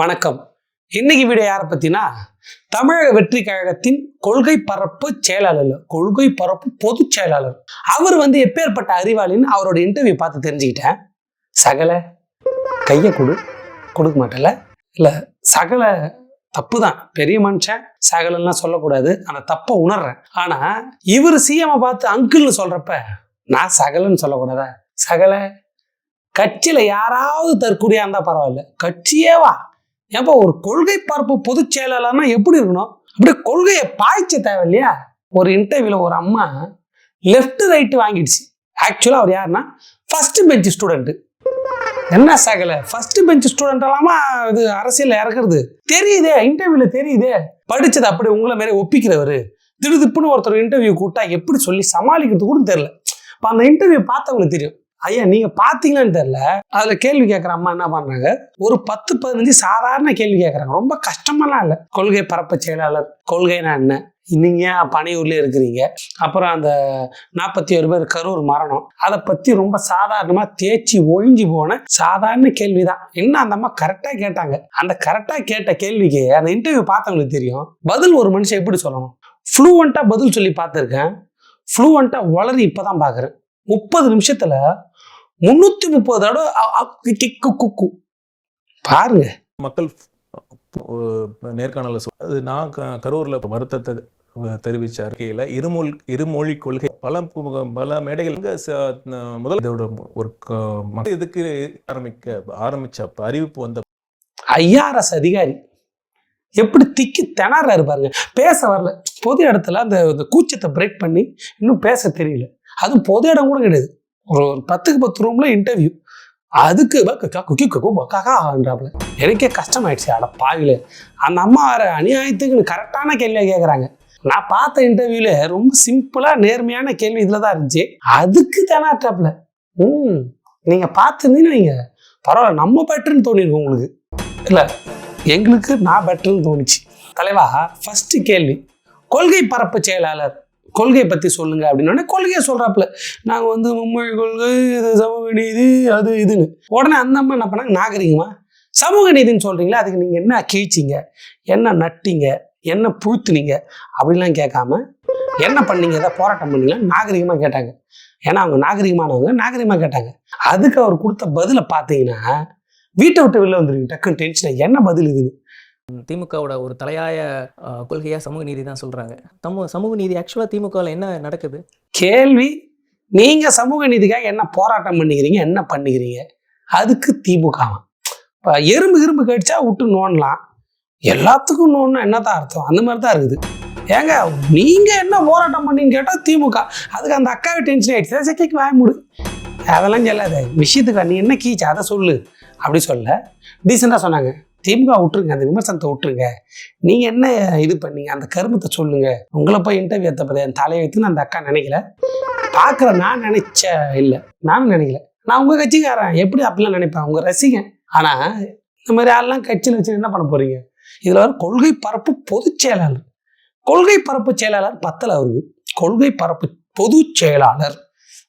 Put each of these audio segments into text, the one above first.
வணக்கம். இன்னைக்கு வீடியோ யாரை பத்தினா தமிழக வெற்றி கழகத்தின் கொள்கை பரப்பு செயலாளர் கொள்கை பரப்பு பொதுச் செயலாளர். அவர் வந்து எப்பேற்பட்ட அறிவாளின்னு அவரோட இன்டர்வியூ பார்த்து தெரிஞ்சுக்கிட்டேன். சகல கையை கொடு கொடுக்க மாட்டல இல்ல சகல தப்பு தான் பெரிய மனுஷன் சகலன்லாம் சொல்லக்கூடாது. அந்த தப்பை உணர்றேன். ஆனா இவர் சிஎம் பார்த்து அங்கிள்னு சொல்றப்ப நான் சகலன்னு சொல்லக்கூடாதா? சகல கட்சியில யாராவது தற்கொலையா இருந்தால் பரவாயில்ல. கட்சியே வா. ஏப்பா ஒரு கொள்கை பார்ப்பு பொதுச் செயலாளர்னா எப்படி இருக்கணும்? அப்படியே கொள்கையை பாய்ச்ச தேவை இல்லையா ஒரு இன்டர்வியூல ஒரு அம்மா லெஃப்ட் ரைட் வாங்கிடுச்சு. ஆக்சுவலா அவர் யாருன்னா ஃபர்ஸ்ட் பெஞ்ச் ஸ்டூடெண்ட் என்ன சகல? ஃபர்ஸ்ட் பெஞ்ச் ஸ்டூடெண்ட் எல்லாமா இது அரசியல் இறக்குறது. தெரியுதே இன்டர்வியூல தெரியுதே. படிச்சது அப்படி உங்களை மாதிரி ஒப்பிக்கிறவர். திடுதிப்புன்னு ஒருத்தர் இன்டர்வியூ கூட்டா எப்படி சொல்லி சமாளிக்கிறது கூட தெரியல. இப்போ அந்த இன்டர்வியூ பார்த்தவங்களுக்கு தெரியும். ஐயா நீங்க பாத்தீங்களான்னு தெரியல. அதுல கேள்வி கேட்குற அம்மா என்ன பண்றாங்க? ஒரு பத்து பதினஞ்சு சாதாரண கேள்வி கேட்குறாங்க ரொம்ப கஷ்டமெல்லாம் இல்லை. கொள்கை பரப்பு செயலாளர் கொள்கைனா என்ன? நீங்க பனையூர்லேயே இருக்கிறீங்க? அப்புறம் அந்த நாற்பத்தி ஒரு பேர் கரூர் மரணம். அதை பத்தி ரொம்ப சாதாரணமா தேய்ச்சி ஒழிஞ்சு போன சாதாரண கேள்விதான். என்ன அந்த அம்மா கரெக்டா கேட்டாங்க? அந்த கரெக்டா கேட்ட கேள்விக்கு அந்த இன்டர்வியூ பார்த்தவங்களுக்கு தெரியும். பதில் ஒரு மனுஷன் எப்படி சொல்லணும்? ஃப்ளூவெண்ட்டாக பதில் சொல்லி பார்த்துருக்கேன். ஃப்ளூவெண்ட்டாக வளரி இப்பதான் பார்க்குறேன். முப்பது நிமிஷத்துல முன்னூத்தி முப்பது தடவை கிக்கு குக்கு பாருங்க. மக்கள் நேர்காணல அது நான் கரூர்ல வருத்தத்தை தெரிவிச்ச அறிக்கையில இருமொழி இருமொழி கொள்கை பல பல மேடைகள் முதல் இதோட ஒரு மக்கள் இதுக்கு ஆரம்பிக்க ஆரம்பிச்ச அப்ப அறிவிப்பு வந்த ஐஆர்எஸ் அதிகாரி. எப்படி திக்கி திணறாரு பாருங்க. பேச வரல. பொது இடத்துல அந்த கூச்சத்தை பிரேக் பண்ணி இன்னும் பேச தெரியல. அதுவும் பொது இடம் கூட கிடையாது. ஒரு ஒரு பத்துக்கு பத்து ரூம்ல இன்டர்வியூ அதுக்கு ப- க- குக்கி குக்கு பக்காக்கான்றாப்புல எனக்கே கஷ்டமாயிடுச்சு அட பாவில அந்த அம்மா வேற அநியாயத்துக்குன்னு கரெக்டான கேள்வியை கேட்குறாங்க நான் பார்த்த இன்டர்வியூல ரொம்ப சிம்பிளா நேர்மையான கேள்வி இதில் தான் இருந்துச்சு. அதுக்கு தானே திணறாப்புல ம் நீங்கள் பார்த்துருந்தீங்கன்னு நீங்கள் பரவாயில்ல நம்ம பெட்டர்னு தோணிருக்கோம் உங்களுக்கு. இல்லை எங்களுக்கு நான் பெட்டர்னு தோணுச்சு. தலைவா ஃபஸ்ட்டு கேள்வி. கொள்கை பரப்பு செயலாளர். கொள்கையை பற்றி சொல்லுங்க அப்படின்னோடனே கொள்கையை சொல்கிறாப்புல நாங்கள் வந்து மும்மொழி கொள்கை இது சமூக நீதி அது இதுன்னு. உடனே அந்த அம்மா என்ன பண்ணாங்க? நாகரிகமா? சமூக நீதின்னு சொல்கிறீங்களா அதுக்கு நீங்கள் என்ன கீழ்ச்சிங்க? என்ன நட்டிங்க? என்ன புழுத்துனீங்க? அப்படிலாம் கேட்காம என்ன பண்ணீங்க? ஏதாவது போராட்டம் பண்ணீங்களா? நாகரிகமாக கேட்டாங்க. ஏன்னா அவங்க நாகரிகமானவங்க நாகரிகமாக கேட்டாங்க. அதுக்கு அவர் கொடுத்த பதிலை பார்த்தீங்கன்னா வீட்டை விட்டு வெளில வந்துருக்கு டக்குன்னு டென்ஷன் என்ன பதில் இதுன்னு. திமுகவோட ஒரு தலையாய அஹ், கொள்கையா சமூக நீதி தான் சொல்றாங்க. சமூக சமூக நீதி ஆக்சுவலா திமுகவில் என்ன நடக்குது? கேள்வி நீங்க சமூக நீதிக்காக என்ன போராட்டம் பண்ணிக்கிறீங்க என்ன பண்ணிக்கிறீங்க அதுக்கு திமுக. இப்போ எறும்பு இரும்பு கடிச்சா விட்டு நோண்டலாம். எல்லாத்துக்கும் நோண்டா என்னதான் அர்த்தம்? அந்த மாதிரி தான் இருக்குது. ஏங்க நீங்க என்ன போராட்டம் பண்ணீங்கன்னு கேட்டால் திமுக. அதுக்கு அந்த அக்காவை டென்ஷன் ஆயிடுச்சு. செக்கைக்கு வாய முடு. அதெல்லாம் சொல்லாத. விஷயத்துக்கு நீ என்ன கீச்சு? அதை சொல்லு. அப்படி சொல்ல டீசெண்டாக சொன்னாங்க. திமுக விட்டுருங்க அந்த விமர்சனத்தை விட்டுருங்க. நீங்கள் என்ன இது பண்ணீங்க? அந்த கருமத்தை சொல்லுங்கள் உங்களை போய் இன்டர்வியூ எத்தப்பது என் தலையை வைத்துன்னு அந்த அக்கா நினைக்கல. பார்க்குற நான் நினைச்ச இல்லை. நானும் நினைக்கல. நான் உங்கள் கட்சிக்காரன். எப்படி அப்படிலாம் நினைப்பேன்? உங்கள் ரசிகன். ஆனால் இந்த மாதிரி ஆள்லாம் கட்சியில் வச்சு என்ன பண்ண போகிறீங்க இதில் வர கொள்கை பரப்பு பொதுச் செயலாளர். கொள்கை பரப்பு செயலாளர் பத்தில் அவருக்கு. கொள்கை பரப்பு பொதுச் செயலாளர்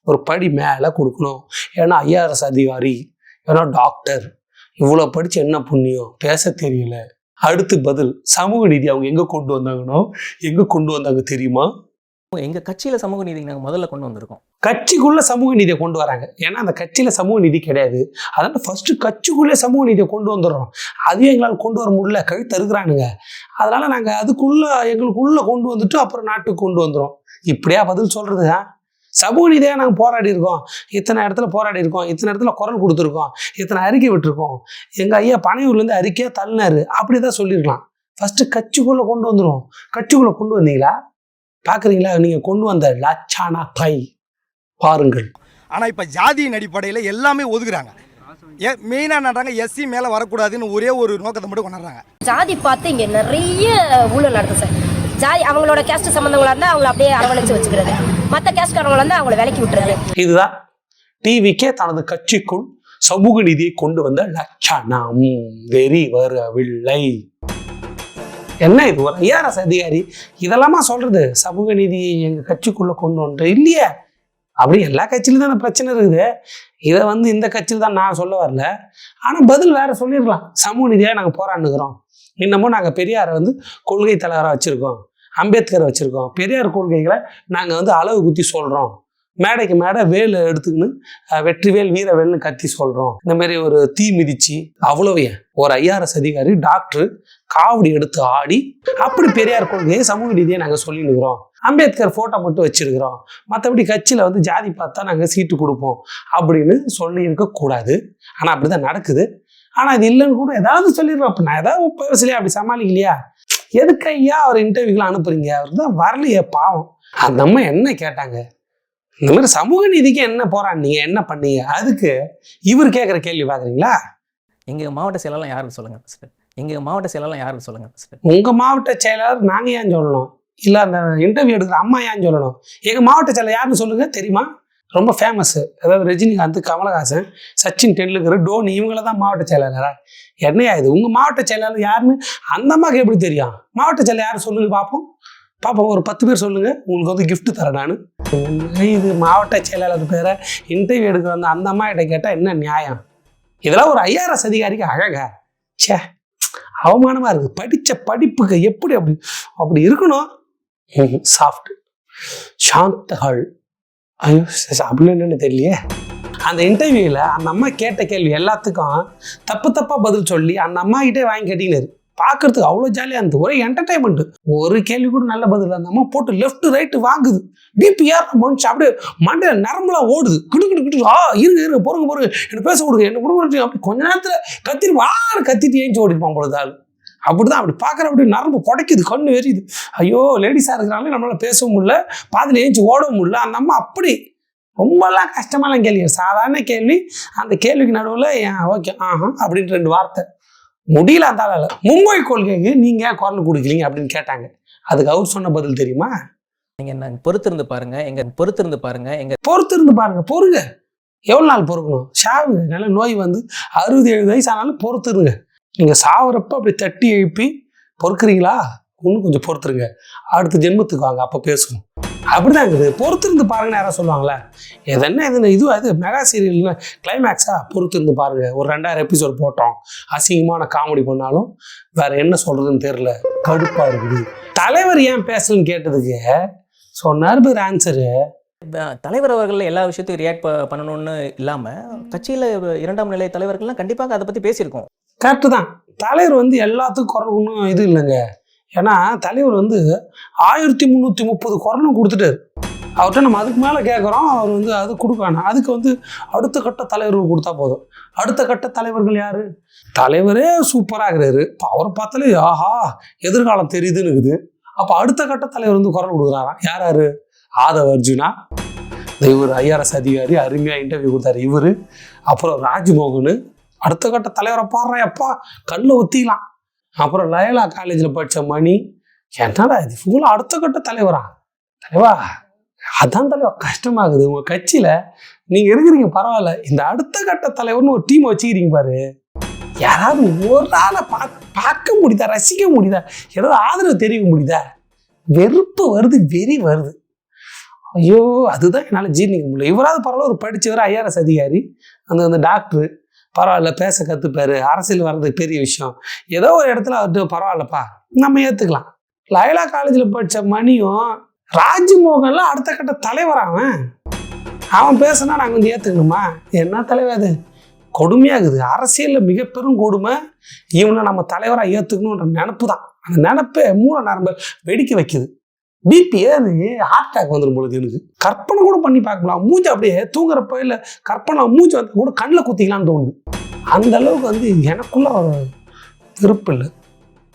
ஒரு படி மேலே கொடுக்கணும். ஏன்னா ஐஆர்எஸ் அதிகாரி. ஏன்னா டாக்டர். இவ்வளோ படிச்சு என்ன புண்ணியம்? பேச தெரியல. அடுத்து பதில் சமூக நீதி அவங்க எங்க கொண்டு வந்தாங்கன்னோ எங்க கொண்டு வந்தாங்க தெரியுமா? எங்க கட்சியில சமூக நீதி நாங்க முதல்ல கொண்டு வந்திருக்கோம். கட்சிக்குள்ள சமூக நீதியை கொண்டு வராங்க. ஏன்னா அந்த கட்சியில சமூக நீதி கிடையாது. அதனால ஃபர்ஸ்ட் கட்சிக்குள்ளே சமூக நீதியை கொண்டு வந்துடுறோம். அதையும் எங்களால் கொண்டு வர முடியல. கழுத்து அறுக்குறானுங்க. அதனால நாங்க அதுக்குள்ள எங்களுக்குள்ள கொண்டு வந்துட்டு அப்புறம் நாட்டுக்கு கொண்டு வந்துடும் இப்படியா பதில் சொல்றது ஆ? சமூக நீதியாக நாங்கள் போராடி இருக்கோம் இத்தனை இடத்துல போராடி இருக்கோம் இத்தனை இடத்துல குரல் கொடுத்துருக்கோம். இத்தனை அறிக்கை விட்டுருக்கோம். எங்க ஐயா பனையூர்லேருந்து அறிக்கையாக தள்ளினாரு. அப்படிதான் சொல்லியிருக்கலாம். ஃபர்ஸ்ட் கட்சிக்குள்ள கொண்டு வந்துடும் கட்சிக்குள்ள கொண்டு வந்தீங்களா? பார்க்குறீங்களா நீங்க கொண்டு வந்த லட்சானா பை பாருங்கள். ஆனா இப்ப ஜாதியின் அடிப்படையில் எல்லாமே ஒதுக்குறாங்க. ஏ மெயினாக நடுறாங்க. எஸ்சி மேலே வரக்கூடாதுன்னு ஒரே ஒரு நோக்கத்தை மட்டும் கொண்டாடுறாங்க. ஜாதி பார்த்து இங்க நிறைய ஊழல் நடக்குது சார். ஜாதி அவங்களோட கேஸ்ட் சம்மந்தங்களா இருந்தா அவங்கள அப்படியே அரவணைச்சு வச்சுக்கிறது. மற்ற கேஸ்காரங்களை வந்து அவங்கள விலக்கி விட்டுறது. இதுதான் டிவிக்கே தனது கட்சிக்குள் சமூக நீதியை கொண்டு வந்த லட்சணம். வெறி வரவில்லை. என்ன இது ஒரு ஐஆர்எஸ் அதிகாரி? இதெல்லாமா சொல்றது? சமூக நீதி எங்க கட்சிக்குள்ள கொண்டு வந்து இல்லையே. அப்படி எல்லா கட்சியிலும் தான் பிரச்சனை இருக்குது. இதை வந்து இந்த கட்சியில் தான் நான் சொல்ல வரல. ஆனால் பதில் வேற சொல்லிடலாம். சமூக நீதியாக நாங்கள் போராண்டுக்கிறோம் இன்னமும் நாங்கள் பெரியாரை வந்து கொள்கை தலைவராக வச்சுருக்கோம். அம்பேத்கரை வச்சுருக்கோம். பெரியார் கொள்கைகளை நாங்கள் வந்து அளவு குத்தி சொல்கிறோம் மேடைக்கு மேடை வேல் எடுத்துக்கின்னு வெற்றிவேல் வீரவேல்னு கத்தி சொல்கிறோம் இந்த மாதிரி ஒரு தீ மிதிச்சு அவ்வளவு ஏன்? ஒரு ஐஆர்எஸ் அதிகாரி டாக்டர் காவடி எடுத்து ஆடி அப்படி பெரியார் கொள்கையை சமூக நீதியை நாங்கள் சொல்லினுக்கிறோம் அம்பேத்கர் ஃபோட்டோ மட்டும் வச்சிருக்கிறோம். மற்றபடி கட்சியில் வந்து ஜாதி பார்த்தா நாங்கள் சீட்டு கொடுப்போம் அப்படின்னு சொல்லி இருக்கக்கூடாது ஆனால் அப்படி தான் நடக்குது. ஆனால் அது இல்லைன்னு கூட ஏதாவது சொல்லிடுறோம் அப்போ நான் ஏதாவது பேசலையா அப்படி சமாளிக்கலையா? எதுக்கு ஐயா அவர் இன்டர்வியூக்கெலாம் அனுப்புறீங்க? அவர் தான் வரலையே பாவம். அந்த அம்மா என்ன கேட்டாங்க? இந்த மாதிரி சமூக நீதிக்கு என்ன போராடினீங்க என்ன பண்ணீங்க? அதுக்கு இவர் கேட்குற கேள்வி பார்க்குறீங்களா எங்கள் மாவட்ட செயலாளர் யாருன்னு சொல்லுங்கள் ஃபஸ்ட்டு எங்கள் மாவட்ட செயலாளர் யாருன்னு சொல்லுங்கள் ஃபஸ்ட்டு உங்கள் மாவட்ட செயலாளர் நாங்கள் ஏன் சொல்லணும்? இல்லை அந்த இன்டர்வியூ எடுக்கிற அம்மா ஏன் சொல்லணும்? எங்கள் மாவட்ட செயலர் யாருன்னு சொல்லுங்க தெரியுமா? ரொம்ப ஃபேமஸ்ஸு அதாவது ரஜினிகாந்த் கமலஹாசன் சச்சின் டெண்டுல்கர் டோனி இவங்கள தான் மாவட்ட செயலாளரா? என்னையா இது? உங்கள் மாவட்ட செயலாளர் யாருன்னு அந்த அம்மாவுக்கு எப்படி தெரியும்? மாவட்ட செயலர் யார் சொல்லுங்க பார்ப்போம் பார்ப்போம் ஒரு பத்து பேர் சொல்லுங்க. உங்களுக்கு வந்து கிஃப்ட் தரேன் நான். இது மாவட்ட செயலாளர் பேரை இன்டர்வியூ எடுக்க வந்த அந்த அம்மா கிட்ட கேட்டால் என்ன நியாயம்? இதெல்லாம் ஒரு ஐஆர்எஸ் அதிகாரிக்கு அழகா. ச்சே அவமானமாக இருக்குது படித்த படிப்புக்கு எப்படி அப்படி அப்படி இருக்கணும்? சாஃப்ட் சாந்தகள் ஐயோ அப்படி என்னன்னு தெரியலையே. அந்த இன்டர்வியூவில் அந்த அம்மா கேட்ட கேள்வி எல்லாத்துக்கும் தப்பு தப்பாக பதில் சொல்லி அந்த அம்மா கிட்டே வாங்கி கேட்டிங்கனாரு பார்க்கறதுக்கு அவ்வளோ ஜாலியாக இருந்தது. ஒரே என்டர்டைன்மெண்ட் ஒரு கேள்வி கூட நல்ல பதில் அந்த அம்மா போட்டு லெஃப்ட் ரைட்டு வாங்குது. பிபிஆர் ஏற மனுஷன் அப்படியே மண்டையில் நரம்புலாம் ஓடுது. கிடு கிடு கிடு ஆ இருங்க இருங்க பொறுங்க பொறுங்க என்ன பேச கொடுங்க என்ன கொடுங்க அப்படி கொஞ்ச நேரத்தில் கத்திட்டு வான்னு கத்திட்டு ஏஞ்சி ஓடிப்பான் பொழுது ஆள். அப்படிதான் அப்படி பார்க்குற அப்படி நரம்பு புடைக்குது கண்ணு எரியுது. ஐயோ லேடிஸாக இருக்கிறனால நம்மளால பேசவும் முடியல பாதியில் ஏஞ்சி ஓடவும் முடியல. அந்த அம்மா அப்படி ரொம்பலாம் கஷ்டமாலாம் கேள்வி. சாதாரண கேள்வி. அந்த கேள்விக்கு நடுவில் ஏன் ஓகே ஆஹா அப்படின்னு ரெண்டு வார்த்தை. முடியல அந்த ஆளால. மும்பை கொள்கைக்கு நீங்கள் ஏன் குரல் கொடுக்கலீங்க அப்படின்னு கேட்டாங்க. அதுக்கு அவர் சொன்ன பதில் தெரியுமா? நீங்கள் நாங்கள் பொறுத்திருந்து பாருங்கள் எங்கள் பொறுத்திருந்து பாருங்கள் எங்கள் பொறுத்து இருந்து பாருங்க. பொறுங்க. எவ்வளோ நாள் பொறுக்கணும்? சாவுங்க நல்ல நோய் வந்து அறுபது எழுபது வயசு ஆனாலும் பொறுத்துருங்க. நீங்கள் சாவறப்ப அப்படி தட்டி எழுப்பி பொறுக்குறீங்களா? இன்னும் கொஞ்சம் பொறுத்துருங்க. அடுத்த ஜென்மத்துக்கு வாங்க அப்போ பேசுவோம். அப்படிதான் இருக்குது பொறுத்திருந்து பாருங்க யாராவது சொல்லுவாங்களே. எது என்ன இது இது அது மெகா சீரியல்னு கிளைமேக்ஸா பொறுத்திருந்து பாருங்க. ஒரு ரெண்டாயிரம் எபிசோட் போட்டோம். அசிங்கமான காமெடி பண்ணாலும் வேற என்ன சொல்றதுன்னு தெரியல. கடுப்பா இருக்குது. தலைவர் ஏன் பேசலன்னு கேட்டதுக்கு சொன்னார் பேர் ஆன்சரு தலைவர் அவர்கள் எல்லா விஷயத்தையும் ரியாக்ட் பண்ணணும்னு இல்லாமல் கட்சியில் இரண்டாம் நிலை தலைவர்கள்லாம் கண்டிப்பாக அதை பற்றி பேசியிருக்கோம். கரெக்டு தான். தலைவர் வந்து எல்லாத்துக்கும் குரல் ஒன்றும் இது இல்லைங்க. ஏன்னா தலைவர் வந்து ஆயிரத்தி முந்நூற்றி முப்பது குரலும் கொடுத்துட்டாரு. அவர்கிட்ட நம்ம அதுக்கு மேலே கேட்குறோம் அவர் வந்து அது கொடுக்க வேணாம் அதுக்கு வந்து அடுத்த கட்ட தலைவர்கள் கொடுத்தா போதும். அடுத்த கட்ட தலைவர்கள் யார்? தலைவரே சூப்பராக இப்போ அவரை பார்த்தாலே ஆஹா எதிர்காலம் தெரியுதுன்னு இருக்குது. அப்போ அடுத்த கட்ட தலைவர் வந்து குரல் கொடுக்குறாராம். யார் யார்? ஆதவ அர்ஜுனா. இவர் ஐஆர்எஸ் அதிகாரி அருமையாக இன்டர்வியூ கொடுத்தாரு இவர். அப்புறம் ராஜ்மோகன். அடுத்த கட்ட தலைவரை பாடுறேன் அப்பா. கண்ணில் ஒத்திக்கலாம் அப்புறம் லயலா காலேஜில் படித்த மணி என்னடா இது? ஃபுல்லாக அடுத்த கட்ட தலைவரா? தலைவா அதான் தலைவா. கஷ்டமாகுது. உங்கள் கட்சியில் நீங்கள் இருக்கிறீங்க பரவாயில்ல. இந்த அடுத்த கட்ட தலைவர்னு ஒரு டீம் வச்சுக்கிறீங்க பாரு. யாராவது ஒரு ஆளை பா பார்க்க முடியுதா? ரசிக்க முடியுதா? ஏதாவது ஆதரவு தெரிவிக்க முடியுதா? வெறுப்பு வருது வெறி வருது. ஐயோ அதுதான் என்னால் ஜீர்ணிக்க முடியல. இவராவது பரவாயில்ல ஒரு படித்தவர் ஐஆர்எஸ் அதிகாரி. அந்த அந்த டாக்டரு பரவாயில்ல பேச கற்றுப்பாரு அரசியல் வர்றது பெரிய விஷயம். ஏதோ ஒரு இடத்துல அவர்கிட்ட பரவாயில்லப்பா நம்ம ஏற்றுக்கலாம் லயலா காலேஜில் படித்த மணியும் ராஜ்மோகன்லாம் அடுத்த கட்ட தலைவர் அவன்? அவன் பேசுனா நாங்கள் வந்து ஏற்றுக்கணுமா என்ன தலைவர் அது? கொடுமையாகுது அரசியலில் மிக பெரும் கொடுமை. இவனை நம்ம தலைவராக ஏற்றுக்கணுன்ற நினப்பு தான் அந்த நினப்பே மூல நரம்பை வெடிக்க வைக்குது. பிபி ஏறி ஹார்ட் அட்டாக் வந்துடும் பொழுது எனக்கு. கற்பனை கூட பண்ணி பார்க்கலாம். மூஞ்சி அப்படியே தூங்குறப்ப இல்லை கற்பனை மூஞ்சி வந்து கூட கண்ணில் குத்திக்கலாம்னு தோணுது. அந்த அளவுக்கு வந்து எனக்குள்ள ஒரு விருப்பம் இல்லை.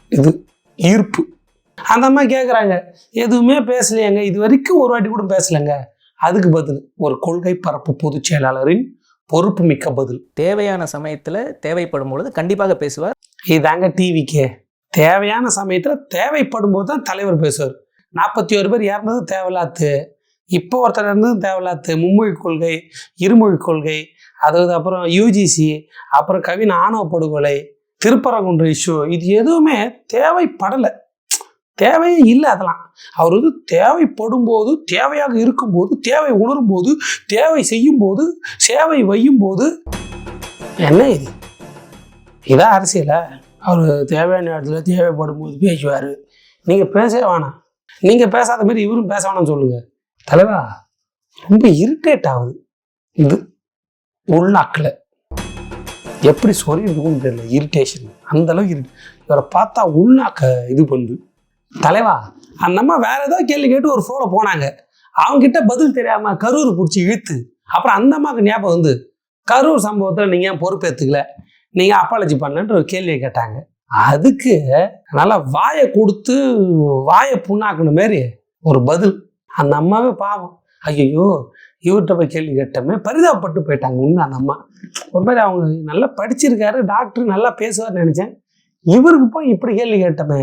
இது ஈர்ப்பு. அந்த அம்மா கேட்குறாங்க எதுவுமே பேசலையாங்க. இது வரைக்கும் ஒரு வாட்டி கூட பேசலைங்க. அதுக்கு பதில் ஒரு கொள்கை பரப்பு பொதுச் செயலாளரின் பொறுப்பு மிக்க பதில். தேவையான சமயத்தில் தேவைப்படும் பொழுது கண்டிப்பாக பேசுவார். இதாங்க டிவிக்கே தேவையான சமயத்தில் தேவைப்படும் போது தான் தலைவர் பேசுவார். நாற்பத்தி ஒரு பேர் இறந்தது தேவலாத்து இப்போ ஒருத்தர் இருந்தது தேவலாத்து மும்மொழி கொள்கை இருமொழி கொள்கை அதாவது அப்புறம் யூஜிசி அப்புறம் கவின் ஆணவ படுகொலை திருப்பரங்குன்ற இஷ்யூ இது எதுவுமே தேவைப்படலை. தேவையே இல்லை அதெல்லாம். அவர் வந்து தேவைப்படும் போது தேவையாக இருக்கும்போது தேவை உணரும் போது தேவை செய்யும் போது சேவை வையும் போது என்ன இது? இதான் அரசியலா? அவர் தேவையான இடத்துல தேவைப்படும் போது பேசுவார். நீங்கள் பேசவே வேணாம். நீங்கள் பேசாத மாதிரி இவரும் பேச வேணாம்னு தலைவா ரொம்ப இரிட்டேட் ஆகுது. இது உள்நாக்கில் எப்படி சொல்லியிருக்கும்னு தெரியல. இரிட்டேஷன் அந்த அளவுக்கு இரு இவரை பார்த்தா உள்நாக்க இது பண்ணுது. தலைவா அந்த அம்மா வேற ஏதோ கேள்வி கேட்டு ஒரு ஃப்ளோவில் போனாங்க. அவங்ககிட்ட பதில் தெரியாமல் கரூர் பிடிச்சி இழுத்து அப்புறம் அந்த அம்மாவுக்கு ஞாபகம் வந்து கரூர் சம்பவத்தில் நீங்கள் ஏன் பொறுப்பேற்றுக்கல நீங்கள் அப்பாலஜி பண்ணன்ற ஒரு கேள்வியை கேட்டாங்க. அதுக்கு நல்லா வாயை கொடுத்து வாயை புண்ணாக்குன மாரி ஒரு பதில். அந்த அம்மாவே பாவம். ஐயோ இவர்கிட்ட போய் கேள்வி கேட்டோமே பரிதாபப்பட்டு போயிட்டாங்க அந்த அம்மா. ஒரு மாதிரி அவங்க நல்லா படிச்சிருக்காரு டாக்டர் நல்லா பேசுவார்னு நினச்சேன். இவருக்கு போய் இப்படி கேள்வி கேட்டோமே.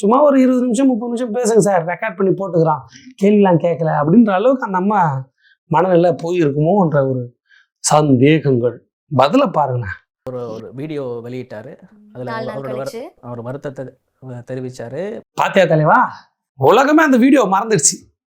சும்மா ஒரு இருபது நிமிஷம் முப்பது நிமிஷம் பேசுங்க சார் ரெக்கார்ட் பண்ணி போட்டுக்கிறான். கேள்விலாம் கேட்கல அப்படின்ற அளவுக்கு அந்த அம்மா மனநிலை போயிருக்குமோன்ற ஒரு சந்தேகங்கள். பதிலை பாருங்கண்ணா ஒரு வீடியோ வெளியிட்டாரு. அதில் அவரோட அவர் வருத்தத்தை தெரிவிச்சாரு. பாத்தியா தலைவா? உலகமே அந்த வீடியோவை மறந்துடுச்சு.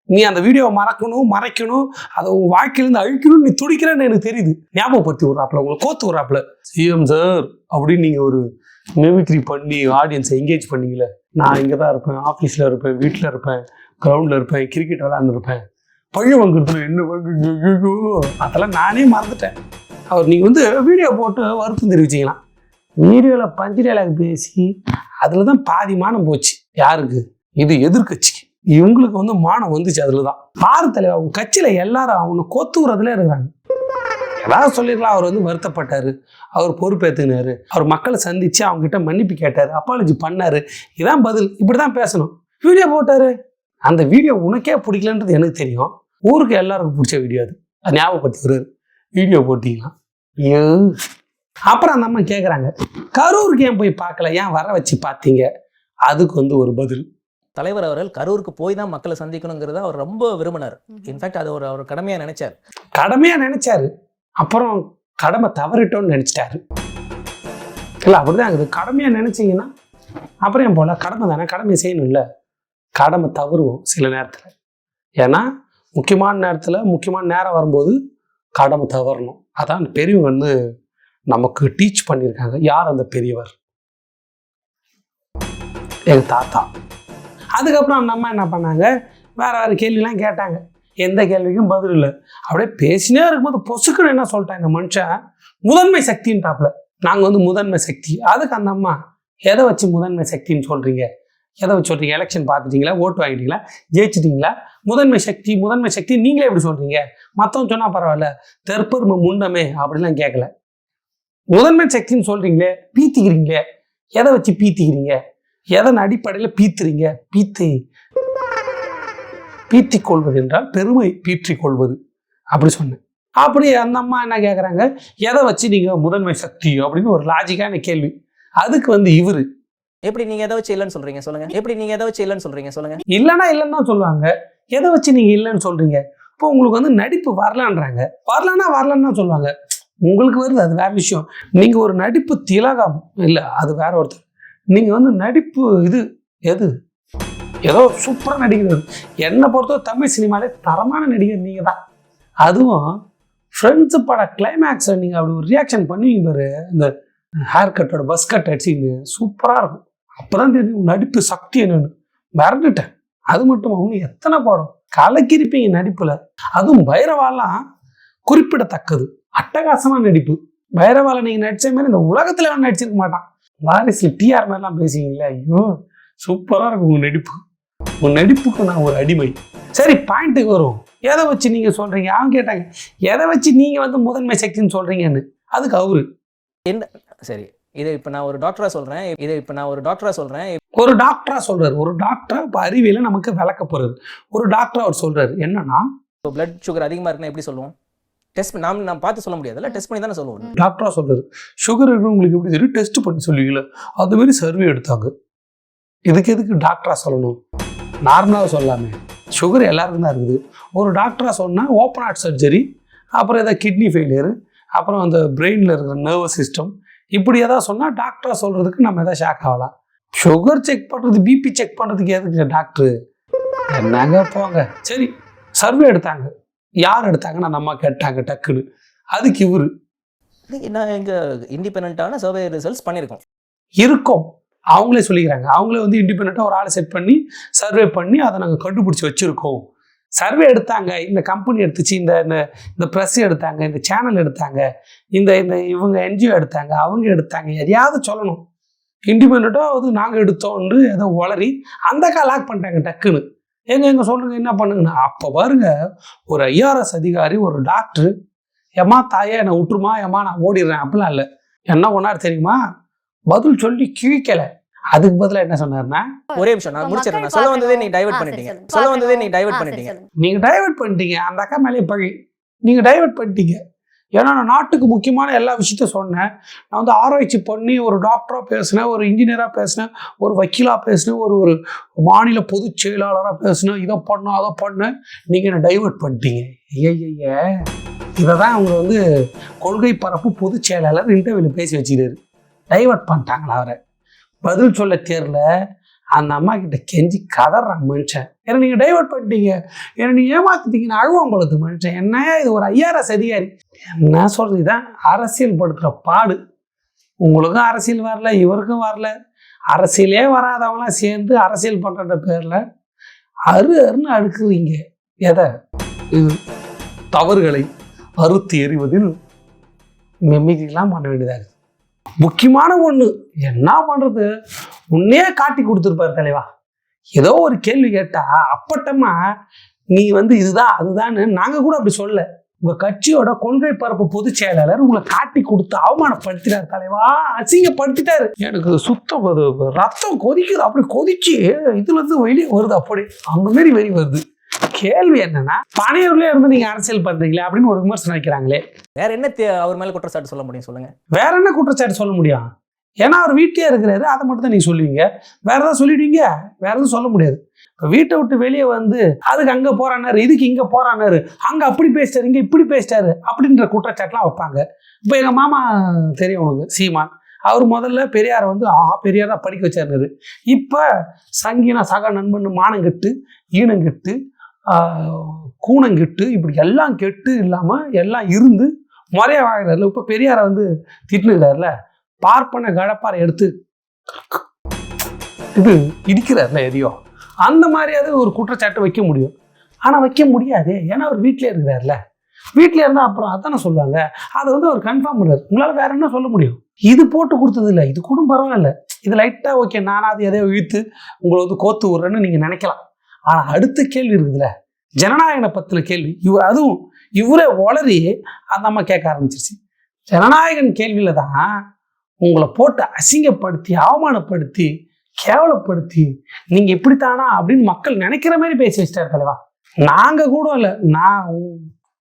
நீ அந்த வீடியோவை மறக்கணும் மறைக்கணும் அதை உன் வாழ்க்கையிலேருந்து அழிக்கணும்னு நீ துடிக்கிறேன்னு எனக்கு தெரியுது. ஞாபகப்படுத்தி விட்றாப்புல உங்களை கோத்து விட்றாப்புல. சிஎம் சார் அப்படின்னு நீங்கள் ஒரு மிமிக்ரி பண்ணி ஆடியன்ஸை என்கேஜ் பண்ணீங்களே நான் இங்கே தான் இருப்பேன் ஆஃபீஸில் இருப்பேன் வீட்டில் இருப்பேன் கிரவுண்டில் இருப்பேன் கிரிக்கெட் விளாண்டுருப்பேன் பழி வாங்குறதுல என்ன அதெல்லாம் நானே மறந்துட்டேன். அவர் நீங்கள் வந்து வீடியோ போட்டு வருத்தம் தெரிவிச்சிக்கலாம் வீடியோவில் பஞ்சு டைலாக் பேசி அதில் தான் பாதி மானம் போச்சு. யாருக்கு? இது எதிர்க்கட்சிக்கு. இவங்களுக்கு வந்து மானம் வந்துச்சு அதில் தான் பாரு தலைவர் அவங்க கட்சியில் எல்லாரும் அவனை கொத்துறதுல இருக்கிறாங்க. ஏதாவது சொல்லிடலாம் அவர் வந்து வருத்தப்பட்டார். அவர் பொறுப்பேற்றுனாரு அவர் மக்களை சந்தித்து அவங்ககிட்ட மன்னிப்பு கேட்டார். அப்பாலஜி பண்ணார். இதான் பதில். இப்படி தான் பேசணும். வீடியோ போட்டார். அந்த வீடியோ உனக்கே பிடிக்கலன்றது எனக்கு தெரியும். ஊருக்கு எல்லாருக்கும் பிடிச்ச வீடியோ அது. அது ஞாபகப்படுத்தி வீடியோ போட்டிங்கன்னா அப்புறம் அந்த அம்மா கேட்குறாங்க கரூருக்கு ஏன் போய் பார்க்கல? ஏன் வர வச்சு பார்த்தீங்க? அதுக்கு வந்து ஒரு பதில். தலைவர் அவர்கள் கரூருக்கு போய் தான் மக்களை சந்திக்கணுங்கிறத அவர் ரொம்ப விரும்பினார். இன்ஃபேக்ட் அது ஒரு அவர் கடமையாக நினைச்சார். கடமையா நினைச்சாரு. அப்புறம் கடமை தவறிட்டோன்னு நினைச்சிட்டாரு. இல்லை அப்படிதான் இருக்குது. கடமையா நினைச்சீங்கன்னா அப்புறம் ஏன் போல? கடமை தானே? கடமை செய்யணும்ல. கடமை தவறுவோம் சில நேரத்தில். ஏன்னா முக்கியமான நேரத்தில் முக்கியமான நேரம் வரும்போது கடமை தவறணும். அதான் பெரியவங்க வந்து நமக்கு டீச் பண்ணியிருக்காங்க. யார் அந்த பெரியவர்? எங்கள் தாத்தா. அதுக்கப்புறம் அந்த அம்மா என்ன பண்ணாங்க? வேறு வேறு கேள்விலாம் கேட்டாங்க. எந்த கேள்விக்கும் பதில் இல்லை. அப்படியே பேசினே இருக்கும்போது பொசுக்குன்னு என்ன சொல்லிட்டாங்க இந்த மனுஷன்? முதன்மை சக்தின்ட்டாப்ல நாங்கள் வந்து முதன்மை சக்தி. அதுக்கு அந்த அம்மா எதை வச்சு முதன்மை சக்தின்னு சொல்கிறீங்க எதை வச்சு சொல்றீங்க? எலெக்ஷன் பார்த்துட்டீங்களா? ஓட்டு வாங்கிட்டீங்களா? ஜெயிச்சிட்டீங்களா? முதன்மை சக்தி முதன்மை சக்தி நீங்களே எப்படி சொல்றீங்க? மற்றவங்க சொன்னால் பரவாயில்ல தெற்பெருமை முண்டமே அப்படிலாம் கேட்கல முதன்மை சக்தின்னு சொல்றீங்களே பீத்திக்கிறீங்களே எதை வச்சு பீத்திக்கிறீங்க? எதன் அடிப்படையில் பீத்துறீங்க? பீத்து பீத்திக் கொள்வது என்றால் பெருமை பீற்றிக் கொள்வது அப்படி சொன்னேன். அப்படி அந்த அம்மா என்ன கேட்குறாங்க எதை வச்சு நீங்கள் முதன்மை சக்தி அப்படின்னு ஒரு லாஜிக்கான கேள்வி. அதுக்கு வந்து இவர் எப்படி நீங்க எதை வச்சு இல்லைன்னு சொல்றீங்க? சொல்லுங்க. எப்படி நீங்க எதை வச்சு இல்லைன்னு சொல்றீங்க? சொல்லுங்க. இல்லைன்னா இல்லைன்னு தான் சொல்லுவாங்க. எதை வச்சு நீங்கள் இல்லைன்னு சொல்கிறீங்க இப்போ உங்களுக்கு வந்து நடிப்பு வரலான்றாங்க. வரலன்னா வரலன்னு தான் சொல்லுவாங்க. உங்களுக்கு வருது அது வேற விஷயம். நீங்கள் ஒரு நடிப்பு திலகம் இல்லை அது வேற ஒருத்தர். நீங்கள் வந்து நடிப்பு இது எது? ஏதோ சூப்பராக நடிக்கிறது. என்னை பொறுத்தவரை தமிழ் சினிமாலே தரமான நடிகர் நீங்கள் தான் அதுவும் ஃப்ரெண்ட்ஸு பட கிளைமேக்ஸை நீங்கள் அப்படி ஒரு ரியாக்ஷன் பண்ணுவீங்க பாரு. இந்த ஹேர் கட்டோட பஸ் கட் அடிச்சிங்க சூப்பராக இருக்கும். அப்போதான் தெரியும் நடிப்பு சக்தி என்னன்னு மறந்துட்டேன். அது மட்டும் இன்னும் எத்தனை படம் கலக்கிருப்பீங்க நடிப்பில். அதுவும் பைரவாலாம் குறிப்பிடத்தக்கது. அட்டகாசமான நடிப்பு. பைரவால நீங்கள் நடித்த மாதிரி இந்த உலகத்தில் நடிச்சிருக்க மாட்டான். வாரிசில் டிஆர் மாதிரிலாம் பேசுவீங்களே ஐயோ சூப்பராக இருக்கும் உங்கள் நடிப்பு. உங்கள் நடிப்புக்கு நான் ஒரு அடிமை. சரி பாயிண்ட்டுக்கு வரும் எதை வச்சு நீங்கள் சொல்கிறீங்க அவங்க கேட்டாங்க எதை வச்சு நீங்கள் வந்து முதன்மை சக்தின்னு சொல்கிறீங்கன்னு அதுக்கு அவரு. சரி. இதை இப்போ நான் ஒரு டாக்டரா சொல்றேன். இதை இப்போ நான் ஒரு டாக்டரா சொல்றேன். ஒரு டாக்டரா சொல்றாரு. ஒரு டாக்டரா இப்ப அறிவியல நமக்கு விளக்க போறாரு. ஒரு டாக்டர் அவர் சொல்றாரு. என்னன்னா இப்போ பிளட் சுகர் அதிகமாக இருக்குன்னா எப்படி சொல்லுவோம்? டெஸ்ட் நாம் நாம் பார்த்து சொல்ல முடியாதுல்ல? டெஸ்ட் பண்ணி தானே சொல்லுவோம். டாக்டரா சொல்றாரு. சுகர் உங்களுக்கு எப்படி தெரியும்? டெஸ்ட் பண்ணி சொல்லுவீங்களா. அது மாதிரி சர்வே எடுத்தாங்க. இதுக்கு எதுக்கு டாக்டரா சொல்லணும்? நார்மலாக சொல்லாமே. சுகர் எல்லாருக்கும் தான் இருக்குது. ஒரு டாக்டரா சொன்னால் ஓப்பன் ஹார்ட் சர்ஜரி அப்புறம் ஏதாவது கிட்னி ஃபெயிலியர் அப்புறம் அந்த பிரெயினில் இருக்கிற நர்வஸ் சிஸ்டம் இப்படி ஏதாவது சொன்னால் டாக்டரா சொல்கிறதுக்கு நம்ம எதாவது ஷாக் ஆகலாம். சுகர் செக் பண்ணுறது பிபி செக் பண்ணுறதுக்கு எதுக்கு டாக்டர் என்னங்க போங்க? சரி சர்வே எடுத்தாங்க. யார் எடுத்தாங்கன்னு அந்த அம்மா கேட்டாங்க டக்குன்னு. அதுக்கு இவரு. நான் இங்கே இண்டிபெண்ட்டான சர்வே ரிசல்ட்ஸ் பண்ணியிருக்கோம். இருக்கும். அவங்களே சொல்லிக்கிறாங்க. அவங்களே வந்து இண்டிபெண்ட்டாக ஒரு ஆளை செட் பண்ணி சர்வே பண்ணி அதை நாங்கள் கண்டுபிடிச்சி வச்சுருக்கோம். சர்வே எடுத்தாங்க. இந்த கம்பெனி எடுத்துச்சு இந்த இந்த இந்த ப்ரெஸ் எடுத்தாங்க இந்த சேனல் எடுத்தாங்க இந்த இந்த இவங்க என்ஜிஓ எடுத்தாங்க அவங்க எடுத்தாங்க எதையாவது சொல்லணும். இண்டிபெண்ட்டாக வந்து நாங்கள் எடுத்தோம்னு ஏதோ உளறி அந்த கால் லாக் பண்ணிட்டாங்க டக்குன்னு. எங்க எங்க சொல்லுங்க என்ன பண்ணுங்கன்னு. அப்போ பாருங்க ஒரு ஐஆர்எஸ் அதிகாரி ஒரு டாக்டர் ஏம்மா தாயே என்னை விட்டுருமா ஏம்மா நான் ஓடிடுறேன் அப்படிலாம் இல்லை. என்ன பண்ணார் தெரியுமா? பதில் சொல்லி கிழிக்கலை. அதுக்கு பதிலா என்ன சொன்னார்னா ஒரே நிமிஷம் நான் முடிச்சிடுறேன் நான். சொல்ல வந்ததே நீங்க டைவர்ட் பண்ணிட்டீங்க. சொல்ல வந்ததே நீங்க டைவர்ட் பண்ணிட்டீங்க. நீங்க டைவர்ட் பண்ணிட்டீங்க. அந்த அக்கா மேலே பழி. நீங்க டைவர்ட் பண்ணிட்டீங்க. ஏன்னா நான் நாட்டுக்கு முக்கியமான எல்லா விஷயத்தையும் சொன்னேன். நான் வந்து ஆராய்ச்சி பண்ணி ஒரு டாக்டராக பேசினேன் ஒரு இன்ஜினியராக பேசினேன் ஒரு வக்கீலாக பேசினேன் ஒரு ஒரு மாநில பொதுச் செயலாளராக பேசினேன் இதை பண்ணோம் அதை பண்ணேன். நீங்கள் என்ன டைவர்ட் பண்ணிட்டீங்க. ஐய இதை தான் அவங்க வந்து கொள்கை பரப்பு பொதுச் செயலாளர் இன்டர்வியூவில் பேசி வச்சுக்கிறாரு டைவர்ட் பண்ணிட்டாங்களா அவரை. பதில் சொல்ல தெரியல அந்த அம்மா கிட்ட கெஞ்சி கதறான் மனுஷன். ஏன்னா நீங்கள் டைவர்ட் பண்ணிட்டீங்க. ஏன்னா நீ ஏமாத்திட்டீங்கன்னு அழுவான் பொழுது மனுஷன். என்ன இது ஒரு ஐஆர்எஸ் அதிகாரி? என்ன சொல்கிறது இதான். அரசியல் படுத்துகிற பாடு. உங்களுக்கும் அரசியல் வரல இவருக்கும் வரல. அரசியலே வராதவங்களாம் சேர்ந்து அரசியல் பண்ணுற பேரில் அரு அருன்னு அடுக்குறீங்க எதை? தவறுகளை அறுத்து எறிவதில் மெமிக்கலாம் பண்ண வேண்டியதாக இருக்குது முக்கியமான ஒன்று என்ன பண்ணுறது உன்னே காட்டி கொடுத்துருப்பாரு தலைவா. ஏதோ ஒரு கேள்வி கேட்டா அப்பட்டமா நீ வந்து இதுதான் அதுதான்னு நாங்கள் கூட அப்படி சொல்ல உங்க கட்சியோட கொள்கை பரப்பு பொதுச் செயலாளர் உங்களை காட்டி கொடுத்து அவமானப்படுத்தினார் தலைவா. அசிங்கப்படுத்திட்டாரு. எனக்கு சுத்தம் ரத்தம் கொதிக்குது. அப்படி கொதிச்சு இதுல இருந்து வெளியே வருது அப்படி. அந்த மாரி வெளியே வருது. கேள்வி என்னன்னா பனையூர்லயே இருந்து நீங்க அரசியல் பண்றீங்களே அப்படின்னு ஒரு விமர்சனம் வைக்கிறாங்களே. வேற என்ன அவர் மேல குற்றச்சாட்டு சொல்ல முடியும் சொல்லுங்க. வேற என்ன குற்றச்சாட்டு சொல்ல முடியும்? ஏன்னா அவர் வீட்டிலே இருக்கிறாரு அதை மட்டும் தான் நீங்கள் சொல்லுவீங்க. வேற ஏதாவது சொல்லிடுவீங்க? வேற எதுவும் சொல்ல முடியாது. இப்போ வீட்டை விட்டு வெளியே வந்து அதுக்கு அங்கே போறானாரு இதுக்கு இங்கே போறானாரு அங்கே அப்படி பேசிட்டாரு இங்கே இப்படி பேசிட்டாரு அப்படின்ற குற்றச்சாட்டுலாம் வைப்பாங்க. இப்போ எங்கள் மாமா தெரியும் உனக்கு சீமான். அவர் முதல்ல பெரியாரை வந்து ஆ பெரியார் தான் படிக்க வச்சாருனாரு இப்போ சங்கினா சக நண்பன் மானங்கெட்டு ஈனங்கெட்டு கூணங்கெட்டு இப்படி எல்லாம் கெட்டு இல்லாமல் எல்லாம் இருந்து முறையாக வாழ்கிறாருல இப்போ பெரியாரை வந்து திட்டுனுக்கிறார்ல பார்ப்பன கடப்பாரை எடுத்து இது இடிக்கிறார்ல எதையோ. அந்த மாதிரியாவது ஒரு குற்றச்சாட்டு வைக்க முடியும். ஆனால் வைக்க முடியாது. ஏன்னா அவர் வீட்டிலே இருக்கிறார்ல. வீட்டில் இருந்தால் அப்புறம் அதானே சொல்லுவாங்க. அதை வந்து அவர் கன்ஃபார்ம் பண்ணார் உங்களால் வேற என்ன சொல்ல முடியும்? இது போட்டு கொடுத்தது இல்லை. இது கூட பரவாயில்ல. இது லைட்டாக ஓகே நானாவது எதையோ இழுத்து உங்களை வந்து கோத்து விட்றேன்னு நீங்கள் நினைக்கலாம். ஆனால் அடுத்த கேள்வி இருக்குதுல்ல? ஜனநாயகனை பற்றின கேள்வி. இவர் அதுவும் இவரே ஒளரி அந்த அம்மா கேட்க ஆரம்பிச்சிருச்சு. ஜனநாயகன் கேள்வியில தான் உங்களை போட்டு அசிங்கப்படுத்தி அவமானப்படுத்தி கேவலப்படுத்தி நீங்கள் இப்படித்தானா அப்படின்னு மக்கள் நினைக்கிற மாதிரி பேசி வச்சிட்டாரு தலைவா. நாங்கள் கூட இல்லை. நான்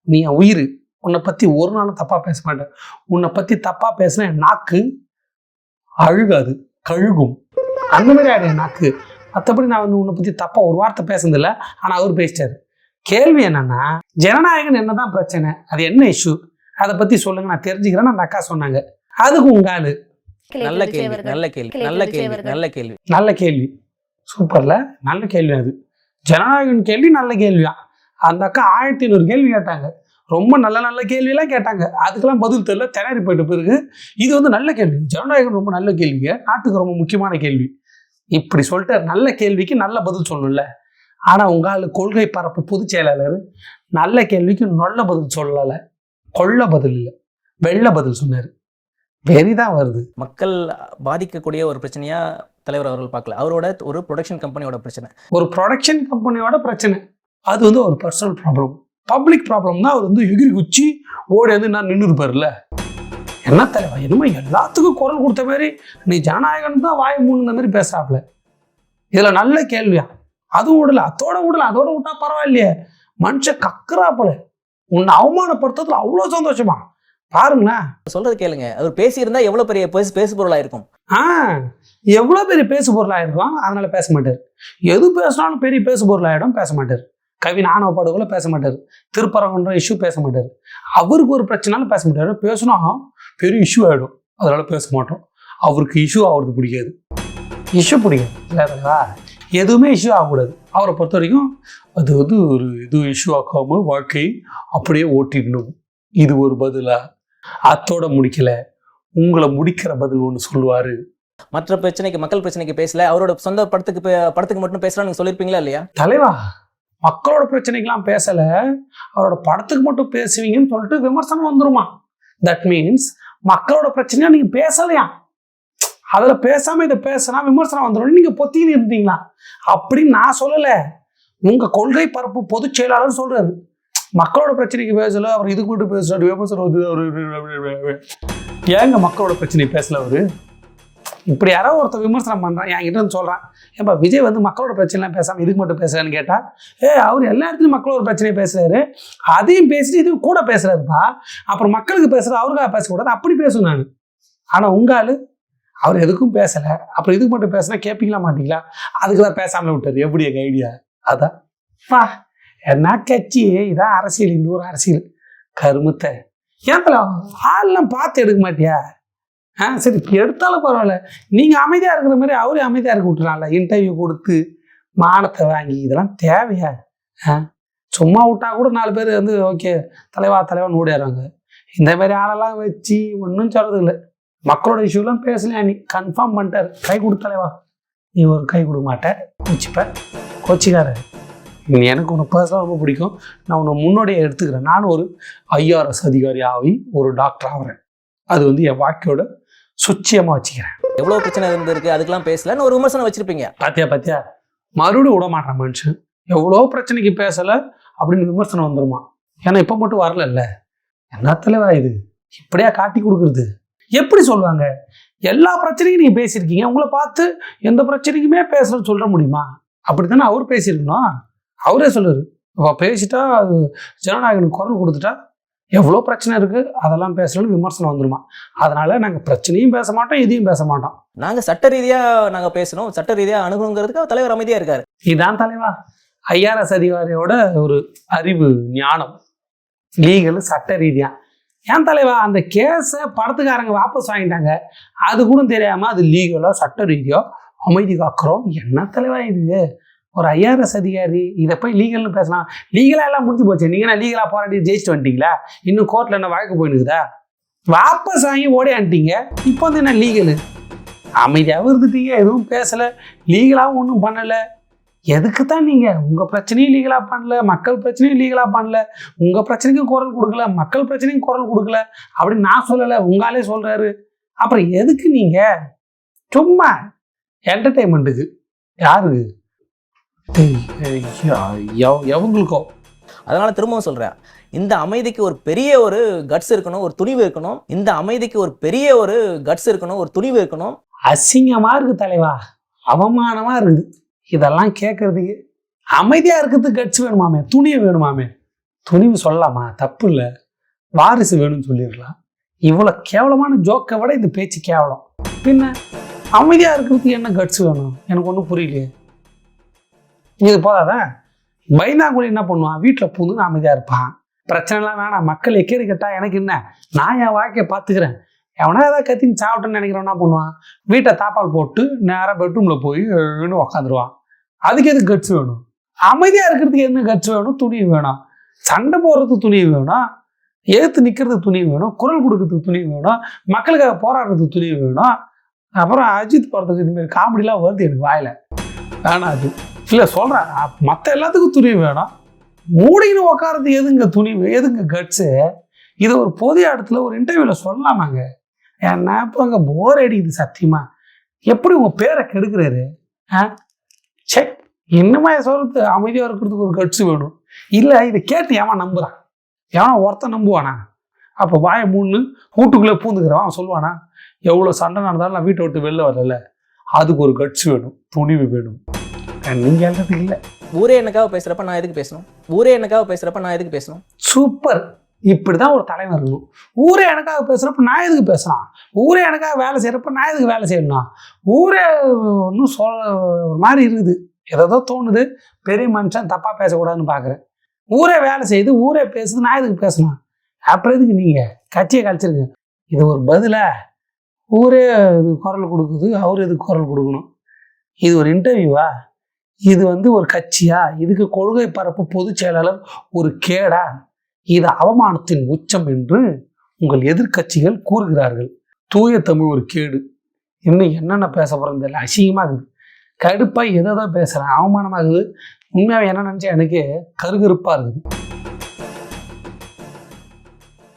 நீ என் உயிர். உன்னை பற்றி ஒரு நாளும் தப்பாக பேச மாட்டேன். உன்னை பற்றி தப்பாக பேசினா என் நாக்கு அழுகாது கழுகும். அந்த மாதிரி ஆயிடும் நாக்கு. மற்றபடி நான் வந்து உன்னை பத்தி தப்பா ஒரு வார்த்தை பேசுனதில்ல. ஆனா அவர் பேசிட்டாரு. கேள்வி என்னன்னா ஜனநாயகன் என்னதான் பிரச்சனை? அது என்ன இஷ்யூ அதை பத்தி சொல்லுங்க நான் தெரிஞ்சுக்கிறேன்னு அந்த அக்கா சொன்னாங்க. அதுக்கு உங்க ஆளு? நல்ல கேள்வி நல்ல கேள்வி நல்ல கேள்வி நல்ல கேள்வி. நல்ல கேள்வி. சூப்பர்ல நல்ல கேள்வி அது. ஜனநாயகன் கேள்வி நல்ல கேள்வியா? அந்த அக்கா ஆயிரத்தி ஐநூறு கேள்வி கேட்டாங்க. ரொம்ப நல்ல நல்ல கேள்வியெல்லாம் கேட்டாங்க. அதுக்கெல்லாம் பதில் தெரியல திணறி போயிட்ட பிறகு இது வந்து நல்ல கேள்வி. ஜனநாயகம் ரொம்ப நல்ல கேள்விங்க. நாட்டுக்கு ரொம்ப முக்கியமான கேள்வி. இப்படி சொல்லிட்டு நல்ல கேள்விக்கு நல்ல பதில் சொல்லணும்ல ஆனால் உங்க ஆளு கொள்கை பரப்பு பொதுச் செயலாளர் நல்ல கேள்விக்கு நல்ல பதில் சொல்லலை. கொள்ள பதில் இல்லை. வெள்ள பதில் சொன்னார். வெறிதான் வருது. மக்கள் பாதிக்கக்கூடிய ஒரு பிரச்சனையா தலைவர் அவர்கள் பார்க்கல. அவரோட ஒரு ப்ரொடக்ஷன் கம்பெனியோட பிரச்சனை. ஒரு ப்ரொடக்ஷன் கம்பெனியோட பிரச்சனை. அது வந்து ஒரு பர்சனல் ப்ராப்ளம் பப்ளிக் ப்ராப்ளம் தான். அவர் வந்து எகிரி குச்சி ஓடி வந்து நான் நின்று இருப்பார்ல என்ன தலைவா? என்னமோ எல்லாத்துக்கும் குரல் கொடுத்த மாதிரி நீ ஜனநாயகன் தான் வாய் மூணுன மாதிரி பேசுறாப்ல. இதுல நல்ல கேள்வியா? அதுவும் விடல அதோட விடல அதோட விட்டா பரவாயில்லையே. மனுஷன் கக்குறாப்புல உன்னை அவமானப்படுத்துறதுல அவ்வளோ சந்தோஷமா? பாருங்களேன். சொல்றது கேளுங்க. அவர் பேசியிருந்தா எவ்வளவு பெரிய பேசு பேசு பொருளா இருக்கும் ஆ எவ்வளோ பெரிய பேசு பொருளாக இருக்கும் அதனால பேச மாட்டார். எது பேசினாலும் பெரிய பேசு பொருளாயிடும் பேச மாட்டார். கவின் ஆணவ படுகொலை பேச மாட்டார். திருப்பரங்குன்ற இஷ்யூ பேச மாட்டார். அவருக்கு ஒரு பிரச்சனாலும் பேச மாட்டார். பேசினா பெரிய இஷ்யூ ஆகிடும் அதனால பேச மாட்டோம். அவருக்கு இஷ்யூ ஆகிறது பிடிக்காது. இஷ்யூ பிடிக்கும் இல்லை தலைவா எதுவுமே இஷ்யூ ஆகக்கூடாது. அவரை பொறுத்த வரைக்கும் அது வந்து ஒரு இது இஷ்யூ ஆக்காம வாழ்க்கை அப்படியே ஓட்டிடணும். இது ஒரு பதிலா? அத்தோட முடிக்கல. உங்களை முடிக்கிற பதில் ஒன்று சொல்லுவாரு. மற்ற பிரச்சனைக்கு மக்கள் பிரச்சனைக்கு பேசல. அவரோட சொந்த படத்துக்கு பே- படத்துக்கு மட்டும் பேசலாம் நீங்க சொல்லிருப்பீங்களா இல்லையா? தலைவா மக்களோட பிரச்சனைக்கெல்லாம் பேசல. அவரோட படத்துக்கு மட்டும் பேசுவீங்கன்னு சொல்லிட்டு விமர்சனம் வந்துருமா? தட் மீன்ஸ் மக்களோட பிரச்சனையா நீங்க பேசலையா? அதுல பேசாம இதை பேசினா விமர்சனம் வந்துடும் நீங்க பொத்தின்னு இருந்தீங்களா? அப்படின்னு நான் சொல்லல. உங்க கொள்கை பரப்பு பொதுச் செயலாளர் சொல்றாரு. மக்களோட பிரச்சனைக்கு பேசல அவர் இதுக்கு மட்டும் பேசுறாரு விமர்சனம் வந்து ஏங்க மக்களோட பிரச்சனை பேசல அவரு? இப்படி யாரோ ஒருத்தர் விமர்சனம் பண்ணுறான் என் கிட்ட சொல்கிறான் ஏன்பா விஜய் வந்து மக்களோட பிரச்சனைலாம் பேசாமல் இதுக்கு மட்டும் பேசுகிறேன்னு கேட்டால் ஏ அவர் எல்லா இடத்துலையும் மக்களோட பிரச்சனையை பேசுகிறாரு அதையும் பேசிட்டு இதுவும் கூட பேசுகிறாருப்பா அப்புறம் மக்களுக்கு பேசுகிறது அவருக்காக பேசக்கூடாது. அப்படி பேசும் நான். ஆனால் உங்கள் அவர் எதுக்கும் பேசலை. அப்புறம் இதுக்கு மட்டும் பேசினா கேட்பீங்களா மாட்டீங்களா? அதுக்கு தான் பேசாமல் விட்டாரு. எப்படி எங்கள் ஐடியா? அதான். பா என்ன கட்சி? இதான் அரசியல் இந்த ஒரு அரசியல். கருமத்தை. ஏன் ஆள்லாம் பார்த்து எடுக்க மாட்டியா? ஆ சரி எடுத்தாலும் பரவாயில்ல. நீங்கள் அமைதியாக இருக்கிற மாதிரி அவரே அமைதியாக இருக்க விட்டுலாம்ல இன்டர்வியூ கொடுத்து மானத்தை வாங்கி இதெல்லாம் தேவையா? ஆ சும்மா விட்டா கூட நாலு பேர் வந்து ஓகே தலைவா தலைவான்னு ஓடிடுறாங்க இந்த மாதிரி ஆளெல்லாம் வச்சு ஒன்றும் சொல்கிறது இல்லை. மக்களோட இஷ்யூலாம் பேசலையா நீ? கன்ஃபார்ம் பண்ணிட்டார். கை கொடு தலைவா. நீ ஒரு கை கொடுக்க மாட்டேன் கோச்சிப்ப கோச்சிக்கார நீ எனக்கு உன்னை பர்சனலாக ரொம்ப பிடிக்கும். நான் உன்னை முன்னோடியே எடுத்துக்கிறேன். நானும் ஒரு ஐஆர்எஸ் அதிகாரி ஆகி ஒரு டாக்டர் ஆகிறேன். அது வந்து என் வாழ்க்கையோட சுச்சியமாக வச்சுக்கிறேன். எவ்வளவு பிரச்சனை இருந்திருக்கு அதுக்கெல்லாம் பேசலன்னு ஒரு விமர்சனம் வச்சிருப்பீங்க. பாத்தியா பாத்தியா? மறுபடியும் விட மாட்டான் மனுஷன் எவ்வளோ பிரச்சனைக்கு பேசலை அப்படின்னு விமர்சனம் வந்துருமா? ஏன்னா இப்போ மட்டும் வரலல்ல. என்ன தலைவா இது? இப்படியா காட்டி கொடுக்குறது? எப்படி சொல்லுவாங்க? எல்லா பிரச்சனையும் நீங்கள் பேசியிருக்கீங்க. உங்களை பார்த்து எந்த பிரச்சனைக்குமே பேசலன்னு சொல்ல முடியுமா? அப்படித்தானே அவர் பேசியிருக்கணும். அவரே சொல்லுரு அவ பேசிட்டா அது ஜனநாயகனுக்கு குரல் கொடுத்துட்டா எவ்வளோ பிரச்சனை இருக்குது அதெல்லாம் பேசலன்னு விமர்சனம் வந்துருமா? அதனால நாங்கள் பிரச்சனையும் பேச மாட்டோம் இதையும் பேச மாட்டோம். நாங்க சட்ட ரீதியா நாங்க பேசணும். சட்ட ரீதியா அணுகணுங்கிறதுக்கு தலைவர் அமைதியா இருக்காரு. இதான் தலைவா. ஐஆர்எஸ் அதிகாரியோட ஒரு அறிவு ஞானம் லீகல் சட்ட ரீதியா. ஏன் தலைவா? அந்த கேஸை படத்துக்காரங்க வாபஸ் வாங்கிட்டாங்க. அது கூட தெரியாம அது லீகலோ சட்ட ரீதியோ அமைதி காக்கிறோம். என்ன தலைவா இது? ஒரு ஐஆர்எஸ் அதிகாரி இதை போய் லீகல்னு பேசலாம். லீகலாக எல்லாம் முடிஞ்சு போச்சு. நீங்கள் நான் லீகலாக போராடி ஜெயிச்சுட்டு வந்துட்டீங்களா? இன்னும் கோர்ட்டில் என்ன வழக்கு போயினுக்குதா வாபஸ் வாங்கி ஓடியான்ட்டீங்க இப்போ வந்து என்ன லீகலு அமைதியாகவும் இருந்துட்டீங்க. எதுவும் பேசலை. லீகலாகவும் ஒன்றும் பண்ணலை. எதுக்கு தான் நீங்கள் உங்கள் பிரச்சனையும் லீகலாக பண்ணல. மக்கள் பிரச்சனையும் லீகலாக பண்ணல. உங்கள் பிரச்சனைக்கும் குரல் கொடுக்கல. மக்கள் பிரச்சனைக்கும் குரல் கொடுக்கல. அப்படின்னு நான் சொல்லலை. உங்களாலே சொல்கிறாரு அப்புறம் எதுக்கு நீங்கள் சும்மா என்டர்டெயின்மெண்ட்டுக்கு யாருக்கு டேய், ஐயா, எவ- எவங்களுக்கோ அதனால திரும்பவும் சொல்றேன். இந்த அமைதிக்கு ஒரு பெரிய ஒரு கட்ஸ் இருக்கணும் ஒரு துணிவு இருக்கணும். இந்த அமைதிக்கு ஒரு பெரிய ஒரு கட்ஸ் இருக்கணும் ஒரு துணிவு இருக்கணும். அசிங்கமாக இருக்கு தலைவா. அவமானமாக இருக்குது இதெல்லாம் கேட்கறதுக்கு அமைதியாக இருக்கிறதுக்கு கட்சி வேணுமாமே துணிவு வேணுமாமே. துணிவு சொல்லலாமா? தப்பு இல்லை. வாரிசு வேணும்னு சொல்லிடலாம் இவ்வளோ கேவலமான ஜோக்கை விட இந்த பேச்சு கேவலம். பின்ன அமைதியாக இருக்கிறதுக்கு என்ன கட்ஸ் வேணும்? எனக்கு ஒன்றும் புரியலையே. இது போதாதா? பயந்தாங்குழி என்ன பண்ணுவான்? வீட்டில் பூந்து அமைதியாக இருப்பான். பிரச்சனைலாம் வேணாம். மக்கள் எக்கேடு கேட்டால் எனக்கு என்ன? நான் என் வாழ்க்கையை பார்த்துக்கிறேன். எவனா ஏதாவது கத்தின்னு சாப்பிட்டேன்னு நினைக்கிறவனா என்ன பண்ணுவான்? வீட்டை தாப்பால் போட்டு நேராக பெட்ரூமில் போய் எழுன்னு உக்காந்துருவான். அதுக்கு எதுக்கு கட்ஸ் வேணும்? அமைதியாக இருக்கிறதுக்கு என்ன கட்ஸ் வேணும்? துணி வேணும். சண்டை போடுறதுக்கு துணி வேணும். எழுத்து நிற்கிறதுக்கு துணி வேணும். குரல் கொடுக்கறதுக்கு துணி வேணும். மக்களுக்காக போராடுறதுக்கு துணி வேணும். அப்புறம் அஜித் போகிறதுக்கு இதுமாரி காமெடிலாம் வருது எனக்கு வாயில. வேணாம் அது. இல்லை சொல்கிறேன் மற்ற எல்லாத்துக்கும் துணி வேணும். மூடின்னு உக்காரது எதுங்க துணி? எதுங்க கட்ஸு இது ஒரு பொது இடத்துல ஒரு இன்டர்வியூவில் சொல்லலாமாங்க என்ன இப்போ அங்கே போர் அடிக்குது சத்தியமா. எப்படி உங்கள் பேரை கெடுக்கிறாரு? ஆ? சே என்னமா சொல்றது? அமைதியாக இருக்கிறதுக்கு ஒரு கட்ஸு வேணும். இல்லை இதை கேட்டு ஏன் நம்புகிறான் எவனா ஒருத்தன் நம்புவானா? அப்போ வாய மூணு வீட்டுக்குள்ளே பூந்துக்கிறவன் அவன் சொல்லுவானா? எவ்வளோ சண்டை நடந்தாலும் நான் வீட்டை விட்டு வெளில வரல. அதுக்கு ஒரு கட்சி வேணும். துணிவு வேணும். நீங்கள் எழுதுறதுக்கு இல்லை. ஊரே எனக்காக பேசுறப்ப நான் எதுக்கு பேசணும்? ஊரே எனக்காக பேசுறப்ப நான் எதுக்கு பேசணும்? சூப்பர் இப்படிதான் ஒரு தலைவர் இருக்கணும் ஊரே எனக்காக பேசுறப்ப நான் எதுக்கு பேசலாம்? ஊரே எனக்காக வேலை செய்யறப்ப நான் எதுக்கு வேலை செய்யணும் ஊரே ஒன்றும் சொல்ல ஒரு மாதிரி இருக்குது. ஏதோ தோணுது. பெரிய மனுஷன் தப்பா பேசக்கூடாதுன்னு பார்க்குறேன் ஊரே வேலை செய்யுது ஊரே பேசுது நான் எதுக்கு பேசணும்? அப்புறம் எதுக்கு நீங்க? கட்சியை கழிச்சிருங்க இது ஒரு பதிலா. ஊரே இது குரல் கொடுக்குது அவர் எதுக்கு குரல் கொடுக்கணும்? இது ஒரு இன்டர்வியூவா இது வந்து ஒரு கட்சியா? இதுக்கு கொள்கை பரப்பு பொதுச் செயலாளர் ஒரு கேடா? இது அவமானத்தின் உச்சம் என்று உங்கள் எதிர்க்கட்சிகள் கூறுகிறார்கள். தூய தமிழ் ஒரு கேடு. இன்னும் என்னென்ன பேச போகிறோம் தெரியல. அசிங்கமாகுது கடுப்பாக எதை தான் பேசுகிறேன் அவமானமாகுது உண்மையாக என்ன நினச்சா எனக்கு கருகருப்பாக இருக்குது.